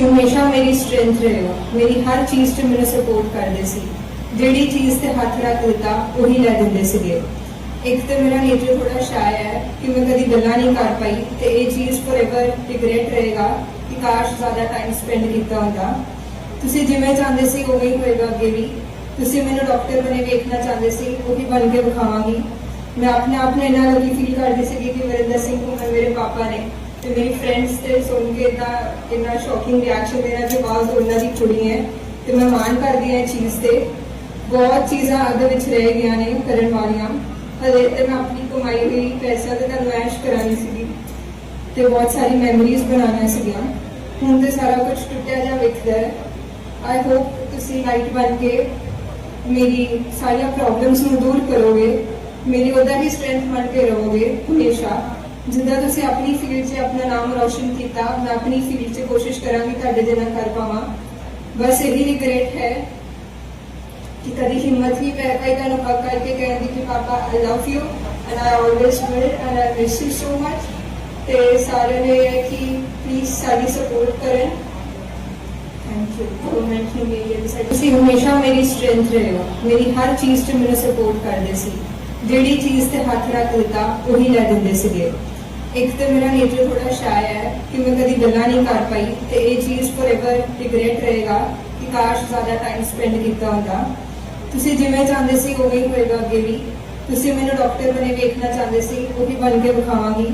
ਤੁਸੀਂ ਹਮੇਸ਼ਾ ਮੇਰੀ ਸਟਰੈਂਥ ਰਹੇ ਹੋ ਮੇਰੀ ਹਰ ਚੀਜ਼ 'ਚ ਮੈਨੂੰ ਸਪੋਰਟ ਕਰਦੇ ਸੀ। ਜਿਹੜੀ ਚੀਜ਼ ਤੇ ਹੱਥ ਰੱਖ ਦਿੱਤਾ, ਉਹੀ ਲੈ ਦਿੰਦੇ ਸੀਗੇ। ਇੱਕ ਤੇ ਮੇਰਾ ਨੇਚਰ ਥੋੜਾ ਸ਼ਾਇ ਹੈ ਕਿ ਮੈਂ ਕਦੀ ਗੱਲਾਂ ਨਹੀਂ ਕਰ ਪਾਈ ਤੇ ਇਹ ਚੀਜ਼ ਫੋਰਐਵਰ ਰਿਗਰੈਟ ਰਹੇਗਾ ਕਿ ਕਾਸ਼ ਜ਼ਿਆਦਾ ਟਾਈਮ ਸਪੈਂਡ ਕੀਤਾ ਹੁੰਦਾ। ਤੁਸੀਂ ਜਿਵੇਂ ਚਾਹੁੰਦੇ ਸੀ ਉਵੇਂ ਹੀ ਹੋਏਗਾ ਅੱਗੇ ਵੀ। ਤੁਸੀਂ ਮੈਨੂੰ ਡਾਕਟਰ ਬਣੇ ਵੇਖਣਾ ਚਾਹੁੰਦੇ ਸੀ, ਉਹੀ ਬਣ ਕੇ ਵਿਖਾਵਾਂਗੀ। ਮੈਂ ਆਪਣੇ ਆਪ ਨੂੰ ਇੰਨਾ ਲੱਗੀ ਫੀਲ ਕਰਦੀ ਸੀ ਕਿ ਵਰਿੰਦਰ ਸਿੰਘ ਘੁੰਮਣ ਮੇਰੇ ਪਾਪਾ ਨੇ। ਤੇ ਮੇਰੀ ਫਰੈਂਡਸ ਤੇ ਸੁਣ ਕੇ ਤਾਂ ਇੰਨਾ ਸ਼ੌਕਿੰਗ ਰਿਐਕਸ਼ਨ ਮੇਰਾ ਕਿ ਆਵਾਜ਼ ਉਹਨਾਂ ਦੀ ਕੁੜੀ ਹੈ ਤੇ ਮੈਂ ਮਾਣ ਕਰਦੀ ਹਾਂ ਇਹ ਚੀਜ਼ ਤੇ। ਬਹੁਤ ਚੀਜ਼ਾਂ ਅੱਗੇ ਵਿੱਚ ਰਹਿ ਗਈਆਂ ਨੇ ਕਰਨ ਵਾਲੀਆਂ। ਹਲੇ ਤੇ ਮੈਂ ਆਪਣੀ ਕਮਾਈ ਹੋਈ ਪੈਸਾ ਤੇ ਤੁਹਾਨੂੰ ਐਸ਼ ਕਰਾਉਣੀ ਸੀਗੀ ਤੇ ਬਹੁਤ ਸਾਰੀ ਮੈਮਰੀਜ਼ ਬਣਾਉਣੀਆਂ ਸੀਗੀਆਂ। ਹੁਣ ਤੇ ਸਾਰਾ ਕੁਝ ਟੁੱਟਿਆ ਜਾ ਵਿਖਦਾ ਹੈ। ਆਈ ਹੋਪ ਤੁਸੀਂ ਲਾਈਟ ਬਣ ਕੇ ਮੇਰੀ ਸਾਰੀਆਂ ਪ੍ਰੋਬਲਮਸ ਨੂੰ ਦੂਰ ਕਰੋਗੇ। ਮੇਰੀ ਉਹਦਾ ਹੀ ਸਟਰੈਂਥ ਬਣ ਕੇ ਰਹੋਗੇ ਹਮੇਸ਼ਾ। ਜਿੱਦਾਂ ਤੁਸੀਂ ਆਪਣੀ ਫੀਲਡ 'ਚ ਆਪਣਾ ਨਾਮ ਰੌਸ਼ਨ ਕੀਤਾ ਮੈਂ ਆਪਣੀ ਫੀਲਡ 'ਚ ਕੋਸ਼ਿਸ਼ ਕਰਾਂਗੀ ਤੁਹਾਡੇ ਜਿਹਾ ਕਰ ਪਾਵਾਂ। ਬਸ ਇਹੀ ਰਿਗਰੇਟ ਹੈ ਕਿ ਕਦੀ ਹਿੰਮਤ ਨਹੀਂ ਪੈ ਪਾਈ ਤੁਹਾਨੂੰ ਹੱਕ ਕਰਕੇ ਕਹਿਣ ਦੀ ਕਿ ਪਾਪਾ I love you and I always will and I miss you so much ਤੇ ਸਾਰਿਆਂ ਨੇ ਇਹ ਕਿ ਪਲੀਜ਼ ਸਾਡੀ ਸਪੋਰਟ ਕਰਨ। ਥੈਂਕ ਯੂ ਗਵਰਨਮੈਂਟ ਨੇ ਮੇਰੀ decide- ਤੁਸੀਂ ਹਮੇਸ਼ਾ ਮੇਰੀ ਸਟਰੈਂਥ ਰਹੇ ਹੋ। ਮੇਰੀ ਹਰ ਚੀਜ਼ 'ਚ ਮੈਨੂੰ ਸਪੋਰਟ ਕਰਦੇ ਸੀ। ਜਿਹੜੀ ਚੀਜ਼ ਤੇ ਹੱਥ ਰੱਖ ਦਿੱਤਾ ਉਹੀ ਲੈ ਦਿੰਦੇ ਸੀਗੇ। ਇੱਕ ਤੇ ਮੇਰਾ ਨੇਚਰ ਥੋੜਾ ਸ਼ਾਇ ਹੈ ਕਿ ਮੈਂ ਕਦੀ ਗੱਲਾਂ ਨਹੀਂ ਕਰ ਪਾਈ ਤੇ ਇਹ ਚੀਜ਼ ਫੋਰਐਵਰ ਰਿਗਰੈਟ ਰਹੇਗਾ ਕਿ ਕਾਸ਼ ਜ਼ਿਆਦਾ ਟਾਈਮ ਸਪੈਂਡ ਕੀਤਾ ਹੁੰਦਾ। ਤੁਸੀਂ ਜਿਵੇਂ ਚਾਹੁੰਦੇ ਸੀ ਉਵੇਂ ਹੀ ਹੋਏਗਾ ਅੱਗੇ ਵੀ। ਤੁਸੀਂ ਮੈਨੂੰ ਡਾਕਟਰ ਬਣੇ ਵੇਖਣਾ ਚਾਹੁੰਦੇ ਸੀ, ਉਹੀ ਬਣ ਕੇ ਵਿਖਾਵਾਂਗੀ।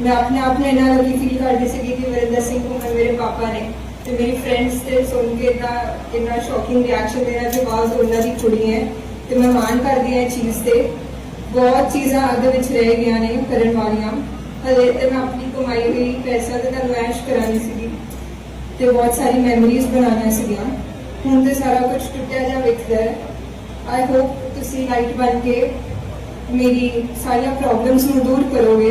ਮੈਂ ਆਪਣੇ ਆਪ ਨੂੰ ਇੰਨਾ ਲੱਗੀ ਫੀਲ ਕਰਦੀ ਸੀ ਕਿ ਵਰਿੰਦਰ ਸਿੰਘ ਘੁੰਮਣ ਮੇਰੇ ਪਾਪਾ ਨੇ ਤੇ ਮੇਰੀ ਫਰੈਂਡਸ ਤੇ ਸੁਣ ਕੇ ਤਾਂ ਇੰਨਾ ਸ਼ੌਕਿੰਗ ਰਿਐਕਸ਼ਨ ਮੇਰਾ ਕਿ ਆਵਾਜ਼ ਉਹਨਾਂ ਦੀ ਕੁੜੀ ਹੈ ਤੇ ਮੈਂ ਮਾਣ ਕਰਦੀ ਹਾਂ ਇਹ ਚੀਜ਼ ਤੇ। ਬਹੁਤ ਚੀਜ਼ਾਂ ਅੱਗੇ ਵਿੱਚ ਰਹਿ ਗਈਆਂ ਨੇ ਕਰਨ ਵਾਲੀਆਂ। ਹਲੇ ਤੇ ਮੈਂ ਆਪਣੀ ਕਮਾਈ ਹੋਈ ਪੈਸਾ ਤੇ ਤੁਹਾਨੂੰ ਐਸ਼ ਕਰਾਉਣੀ ਸੀਗੀ ਤੇ ਬਹੁਤ ਸਾਰੀ ਮੈਮਰੀਜ਼ ਬਣਾਉਣਾ ਸੀਗੀਆਂ। ਹੁਣ ਤੇ ਸਾਰਾ ਕੁਝ ਟੁੱਟਿਆ ਜਾ ਵਿਖਦਾ ਹੈ। ਆਈ ਹੋਪ ਤੁਸੀਂ ਲਾਈਟ ਬਣ ਕੇ ਮੇਰੀ ਸਾਰੀਆਂ ਪ੍ਰੋਬਲਮਸ ਨੂੰ ਦੂਰ ਕਰੋਗੇ।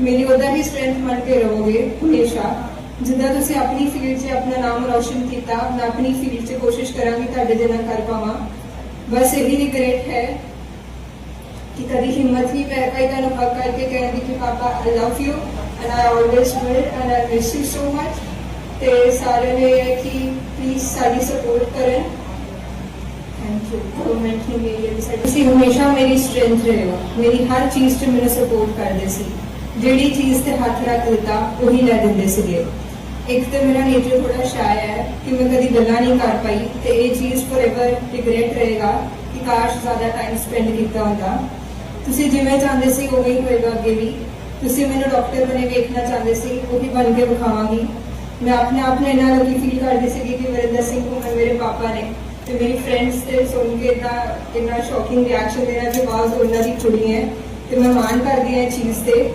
ਮੇਰੀ ਉਹਦਾ ਹੀ ਸਟਰੈਂਥ ਬਣ ਕੇ ਰਹੋਗੇ ਹਮੇਸ਼ਾ। ਜਿੱਦਾਂ ਤੁਸੀਂ ਆਪਣੀ ਫੀਲਡ 'ਚ ਆਪਣਾ ਨਾਮ ਰੌਸ਼ਨ ਕੀਤਾ, ਮੈਂ ਆਪਣੀ ਫੀਲਡ 'ਚ ਕੋਸ਼ਿਸ਼ ਕਰਾਂਗੀ ਤੁਹਾਡੇ ਜਿਹਾ ਕਰ ਪਾਵਾਂ। ਬਸ ਇਹੀ ਰਿਗਰੇਟ ਹੈ ਕਿ ਕਦੀ ਹਿੰਮਤ ਪਾਈ ਤੁਹਾਨੂੰ ਹੱਕ ਕਰਕੇ ਕਹਿਣ ਦੀ ਕਿ ਪਾਪਾ I love you and I always will and I miss you so much ਤੇ ਸਾਰਿਆਂ ਨੇ ਇਹ ਹੈ ਕਿ ਪਲੀਜ਼ ਸਾਡੀ ਸਪੋਰਟ ਕਰਨ। ਥੈਂਕ ਯੂ ਗਵਰਨਮੈਂਟ ਨੇ ਮੇਰੀ ਇਹ decide- ਤੁਸੀਂ ਹਮੇਸ਼ਾ ਮੇਰੀ ਸਟਰੈਂਥ ਰਹੇ ਹੋ। ਮੇਰੀ ਹਰ ਚੀਜ਼ 'ਚ ਮੈਨੂੰ ਸਪੋਰਟ ਕਰਦੇ ਸੀ। ਜਿਹੜੀ ਚੀਜ਼ ਤੇ ਹੱਥ ਰੱਖ ਦਿੱਤਾ ਉਹੀ ਲੈ ਦਿੰਦੇ ਸੀਗੇ। ਇੱਕ ਤੇ ਮੇਰਾ ਨੇਚਰ ਥੋੜਾ ਸ਼ਾਇ ਹੈ ਕਿ ਮੈਂ ਕਦੀ ਗੱਲਾਂ ਨਹੀਂ ਕਰ ਪਾਈ ਤੇ ਇਹ ਚੀਜ਼ ਫੋਰਐਵਰ ਰਿਗਰੈਟ ਰਹੇਗਾ ਕਿ ਕਾਸ਼ ਜ਼ਿਆਦਾ ਟਾਈਮ ਸਪੈਂਡ ਕੀਤਾ ਹੁੰਦਾ। ਤੁਸੀਂ ਜਿਵੇਂ ਚਾਹੁੰਦੇ ਸੀ ਉਵੇਂ ਹੀ ਹੋਏਗਾ ਅੱਗੇ ਵੀ। ਤੁਸੀਂ ਮੈਨੂੰ ਡਾਕਟਰ ਬਣੇ ਵੇਖਣਾ ਚਾਹੁੰਦੇ ਸੀ, ਉਹ ਵੀ ਬਣ ਕੇ ਵਿਖਾਵਾਂਗੀ। ਮੈਂ ਆਪਣੇ ਆਪ ਨੂੰ ਇੰਨਾ ਲੱਗੀ ਫੀਲ ਕਰਦੀ ਸੀ ਕਿ ਵਰਿੰਦਰ ਸਿੰਘ ਘੁੰਮਣ ਮੇਰੇ ਪਾਪਾ ਨੇ ਤੇ ਮੇਰੀ ਫਰੈਂਡਸ ਤੇ ਸੁਣ ਕੇ ਤਾਂ ਇੰਨਾ ਸ਼ੌਕਿੰਗ ਰਿਐਕਸ਼ਨ ਮੇਰਾ ਕਿ ਆਵਾਜ਼ ਉਹਨਾਂ ਦੀ ਕੁੜੀ ਹੈ। ਤੇ ਮੈਂ ਮਾਣ ਕਰਦੀ ਹਾਂ ਇਹ ਚੀਜ਼ ਤੇ।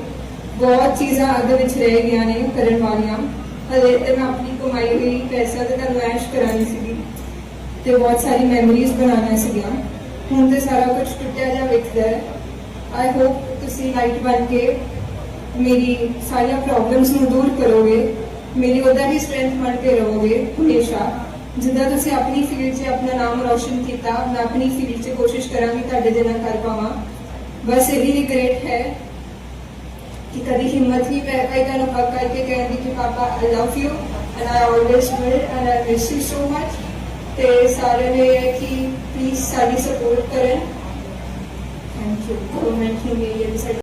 ਬਹੁਤ ਚੀਜ਼ਾਂ ਅੱਗੇ ਵਿੱਚ ਰਹਿ ਗਈਆਂ ਨੇ ਕਰਨ ਵਾਲੀਆਂ। ਹਲੇ ਤੇ ਮੈਂ ਆਪਣੀ ਕਮਾਈ ਹੋਈ ਪੈਸਾ ਤੇ ਤੁਹਾਨੂੰ ਐਸ਼ ਕਰਾਉਣੀ ਸੀਗੀ। ਤੇ ਬਹੁਤ ਸਾਰੀ ਮੈਮਰੀਜ਼ ਬਣਾਉਣੀਆਂ ਸੀਗੀਆਂ। ਹੁਣ ਤੇ ਸਾਰਾ ਕੁਝ ਟੁੱਟਿਆ ਜਾ ਵਿਖਦਾ ਹੈ। ਆਈ ਹੋਪ ਤੁਸੀਂ ਲਾਈਟ ਬਣ ਕੇ ਮੇਰੀ ਸਾਰੀਆਂ ਪ੍ਰੋਬਲਮਸ ਨੂੰ ਦੂਰ ਕਰੋਗੇ। ਮੇਰੀ ਉਹਦਾ ਹੀ ਸਟਰੈਂਥ ਬਣ ਕੇ ਰਹੋਗੇ ਹਮੇਸ਼ਾ। ਜਿੱਦਾਂ ਤੁਸੀਂ ਆਪਣੀ ਫੀਲਡ 'ਚ ਆਪਣਾ ਨਾਮ ਰੌਸ਼ਨ ਕੀਤਾ, ਮੈਂ ਆਪਣੀ ਫੀਲਡ 'ਚ ਕੋਸ਼ਿਸ਼ ਕਰਾਂਗੀ ਤੁਹਾਡੇ ਜਿਹਾ ਕਰ ਪਾਵਾਂ। ਬਸ ਇਹੀ ਰਿਗਰੇਟ ਹੈ ਕਿ ਕਦੀ ਹਿੰਮਤ ਨਹੀਂ ਪੈ ਪਾਈ ਤੁਹਾਨੂੰ ਹੱਕ ਕਰਕੇ ਕਹਿਣ ਦੀ ਕਿ ਪਾਪਾ I love you and I always will and I miss you so much ਤੇ ਸਾਰਿਆਂ ਨੇ ਇਹ ਹੈ ਕਿ ਪਲੀਜ਼ ਸਾਡੀ ਸਪੋਰਟ ਕਰਨ। ਥੈਂਕ ਯੂ ਗਵਰਨਮੈਂਟ ਨੇ ਮੇਰੀ ਇਹ decide-